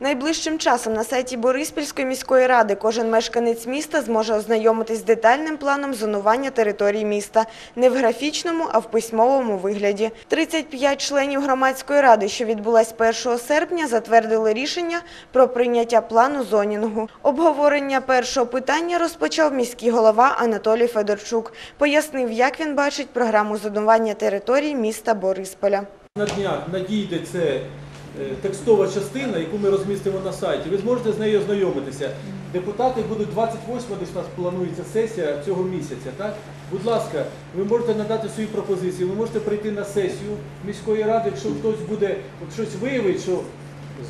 Найближчим часом на сайті Бориспільської міської ради кожен мешканець міста зможе ознайомитись з детальним планом зонування території міста. Не в графічному, а в письмовому вигляді. 35 членів громадської ради, що відбулась 1 серпня, затвердили рішення про прийняття плану зонінгу. Обговорення першого питання розпочав міський голова Анатолій Федорчук. Пояснив, як він бачить програму зонування території міста Борисполя. На днях надійде це текстова частина, яку ми розмістимо на сайті. Ви зможете з нею ознайомитися. Депутати будуть 28 десь у нас планується сесія цього місяця. Так, будь ласка, ви можете надати свої пропозиції. Ви можете прийти на сесію міської ради, якщо хтось буде щось виявить, що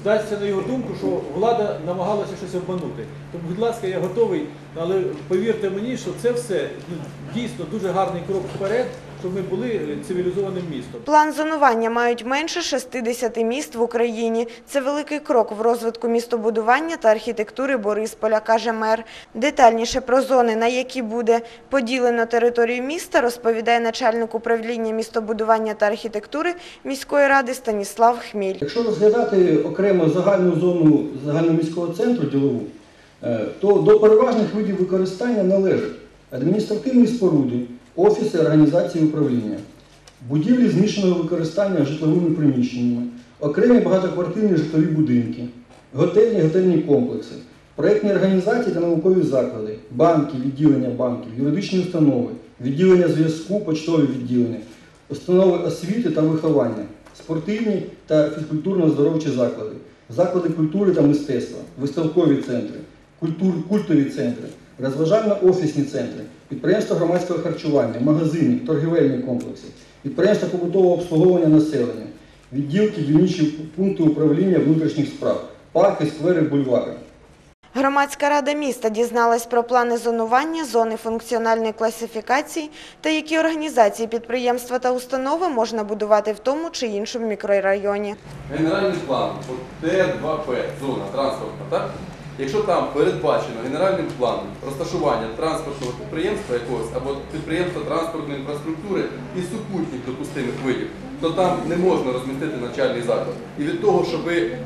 здасться на його думку, що влада намагалася щось обманути. Тому, будь ласка, я готовий, але повірте мені, що це все ну, дійсно дуже гарний крок вперед, щоб ми були е, цивілізованим містом. План зонування мають менше 60 міст в Україні. Це великий крок в розвитку містобудування та архітектури Борисполя, каже мер. Детальніше про зони, на які буде поділено територію міста, розповідає начальник управління містобудування та архітектури міської ради Станіслав Хміль. Якщо розглядати окремо загальну зону загальноміського центру ділову, е, то до переважних видів використання належать адміністративні споруди, офіси організації управління, будівлі змішаного використання житловими приміщеннями, окремі багатоквартирні житлові будинки, готельні готельні комплекси, проєктні організації та наукові заклади, банки, відділення банків, юридичні установи, відділення зв'язку, почтові відділення, установи освіти та виховання, спортивні та фізкультурно-здоровчі заклади, заклади культури та мистецтва, виставкові центри, культур, культові центри, розважально-офісні центри, підприємства громадського харчування, магазини, торгівельні комплекси, підприємства побутового обслуговування населення, відділки, дільничі пункти управління внутрішніх справ, парки, сквери, бульвари. Громадська рада міста дізналась про плани зонування, зони функціональної класифікації та які організації, підприємства та установи можна будувати в тому чи іншому мікрорайоні. Генеральний план, от Т2П, зона транспортна, так? Якщо там передбачено генеральним планом розташування транспортного підприємства якогось або підприємства транспортної інфраструктури і супутніх допустимих видів, то там не можна розмістити навчальний заклад. І від того, що ви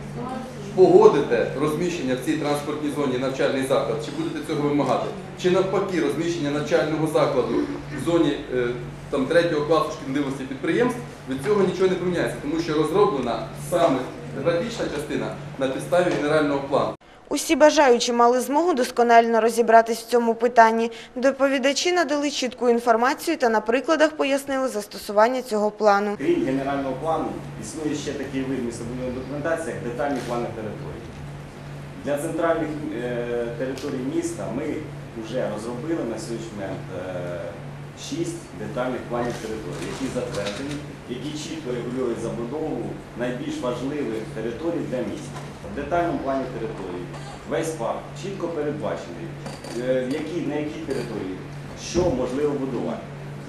погодите розміщення в цій транспортній зоні навчальний заклад, чи будете цього вимагати, чи навпаки розміщення навчального закладу в зоні е, там, третього класу шкідливості підприємств, від цього нічого не поміняється, тому що розроблена саме графічна частина на підставі генерального плану. Усі бажаючі мали змогу досконально розібратись в цьому питанні. Доповідачі надали чітку інформацію та на прикладах пояснили застосування цього плану. Крім генерального плану, існує ще такий вид містобудівної документації, як детальні плани території. Для центральних е, територій міста ми вже розробили на сьогоднішній момент е, шість детальних планів території, які затверджені, які чітко регулюють забудову найбільш важливих територій для міста. В детальному плані території весь парк чітко передбачений, е, на якій території що можливо будувати.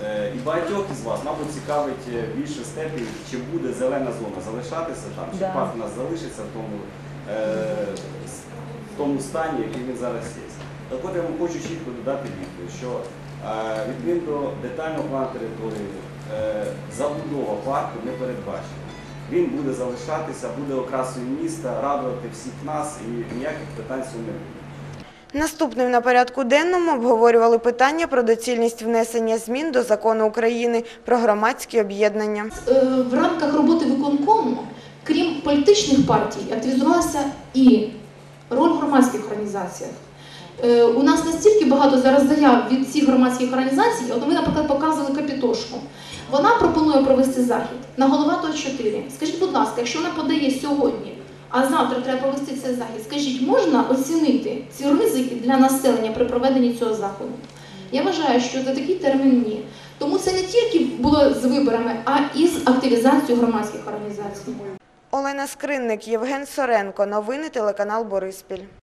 Е, І багатьох із вас, мабуть, цікавить е, більше степень, чи буде зелена зона залишатися там, чи парк у нас залишиться в тому, е, в тому стані, який він зараз є. Так от я вам хочу чітко додати відповідь, що відповідно до детального плану території е, забудова парку не передбачена. Він буде залишатися, буде окрасою міста, радувати всіх нас і ніяких питань цього не буде. Наступним на порядку денному обговорювали питання про доцільність внесення змін до закону України про громадські об'єднання. Е, в рамках роботи виконкому, крім політичних партій, активізувалася і роль громадських організаціях. Е, У нас настільки багато зараз заяв від цих громадських організацій, от ми, наприклад, показували капітошку. Вона пропонує провести захід на голова 4 Скажіть, будь ласка, якщо вона подає сьогодні, а завтра треба провести цей захід, скажіть, можна оцінити ці ризики для населення при проведенні цього заходу? Я вважаю, що за такий термін ні. Тому це не тільки було з виборами, а і з активізацією громадських організацій. Олена Скринник, Євген Соренко. Новини телеканал Бориспіль.